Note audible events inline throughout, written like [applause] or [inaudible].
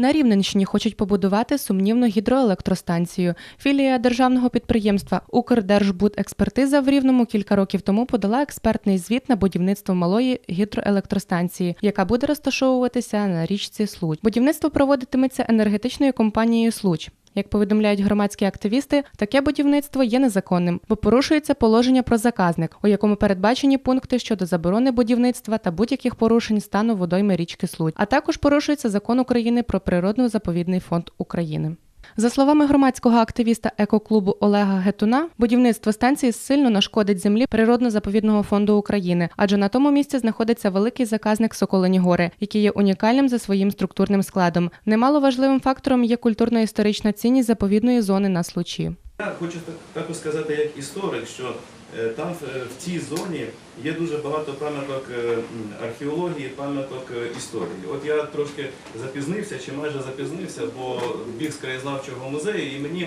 На Рівненщині хочуть побудувати сумнівну гідроелектростанцію. Філія державного підприємства Укрдержбудекспертиза в Рівному кілька років тому подала експертний звіт на будівництво малої гідроелектростанції, яка буде розташовуватися на річці Случ. Будівництво проводитиметься енергетичною компанією Случ. Як повідомляють громадські активісти, таке будівництво є незаконним, бо порушується положення про заказник, у якому передбачені пункти щодо заборони будівництва та будь-яких порушень стану водойми річки Случ, а також порушується закон України про природно-заповідний фонд України. За словами громадського активіста екоклубу Олега Гетуна, будівництво станції сильно нашкодить землі природно-заповідного фонду України, адже на тому місці знаходиться великий заказник Соколині Гори, який є унікальним за своїм структурним складом. Немало важливим фактором є культурно-історична цінність заповідної зони на случі. Я хочу також сказати як історик, що там в- е, цій зоні є дуже багато пам'яток е, археології, пам'яток е, історії. От я трошки запізнився чи майже запізнився, бо біг з краєзнавчого музею і мені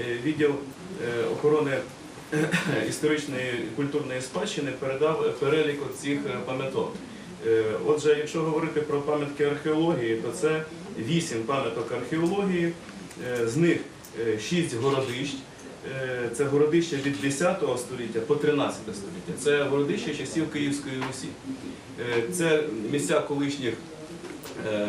е, відділ е, охорони [coughs] історичної культурної спадщини передав перелік цих пам'яток. Е, Отже, якщо говорити про пам'ятки археології, то це вісім пам'яток археології, е, з них е, шість городищ. Е, Це городище від 10 століття по 13 століття. Це городище часів Київської Русі. Е, Це місця колишніх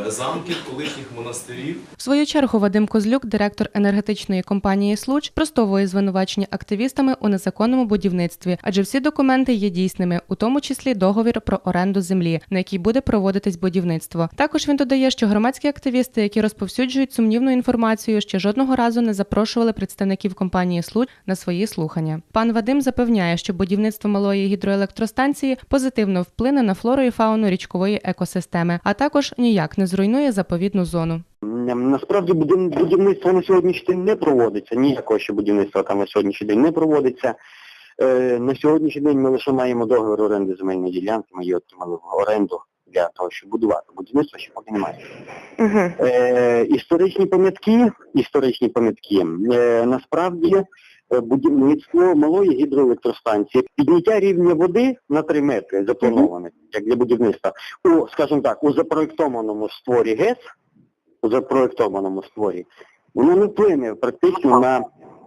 замків, колишніх монастирів. В свою чергу Вадим Козлюк, директор енергетичної компанії Случ, спростовує звинувачення активістами у незаконному будівництві, адже всі документи є дійсними, у тому числі договір про оренду землі, на якій буде проводитись будівництво. Також він додає, що громадські активісти, які розповсюджують сумнівну інформацію, ще жодного разу не запрошували представників компанії Случ на свої слухання. Пан Вадим запевняє, що будівництво малої гідроелектростанції позитивно вплине на флору і фауну річкової екосистеми, а також ніяк не зруйнує заповідну зону. Насправді будівництво на сьогоднішній день не проводиться, ніякого ще будівництва там на сьогоднішній день не проводиться. Е, на сьогоднішній день ми лише маємо договір оренди земельної ділянки, ми її отримали в оренду для того, щоб будувати. Будівництва ще поки немає. Е, історичні пам'ятки, історичні пам'ятки, е, насправді будівництво малої гідроелектростанції, підняття рівня води на 3 метри заплановане, як для будівництва, у, скажімо так, у запроєктованому створі ГЕС, у запроєктованому створі, воно не вплине практично на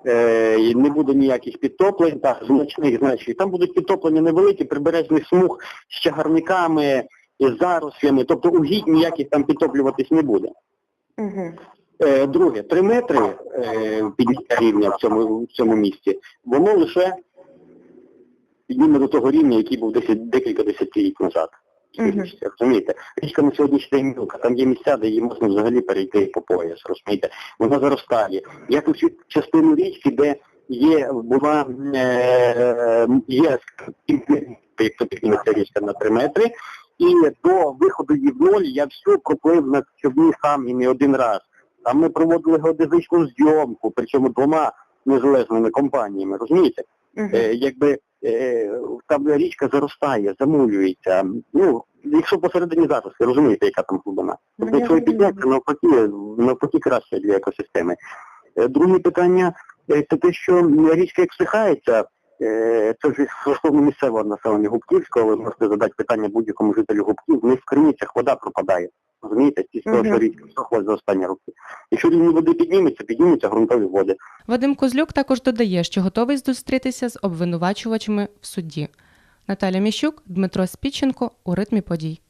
е, і не буде ніяких підтоплень, так, значних значень. Там будуть підтоплення невеликі, прибережних смуг з чагарниками, з зарослями, тобто угідь ніяких там підтоплюватись не буде. Е, друге, три метри е, підняття рівня в цьому, в цьому місці, воно лише підніме до того рівня, який був 10, декілька десятиліть назад. Розумієте? Річка на сьогоднішній день мілка, там є місця, де її можна взагалі перейти по пояс, розумієте? Вона заростає. Як усю частину річки, де є, була, е, є, підніметься річка на 3 метри, і до виходу її в ноль я всю проплив на човні сам і не один раз. Там ми проводили геодезичну зйомку, причому двома незалежними компаніями, розумієте? Е, якби е, там річка заростає, замулюється. Ну, якщо посередині заросли, розумієте, яка там глибина. Тобто, Ну, я якщо і підняти, навпаки, навпаки краще для екосистеми. Е, Друге питання е, це те, що річка як всихається, е, це вже стосовно місцевого населення Губківського, ви можете задати питання будь-якому жителю Губків, в них в криницях вода пропадає. Розумієте, з того, що річка всохла за останні роки. Якщо рівень води підніметься, піднімуться ґрунтові води. Вадим Козлюк також додає, що готовий зустрітися з обвинувачувачами в суді. Наталя Міщук, Дмитро Спіченко у ритмі подій.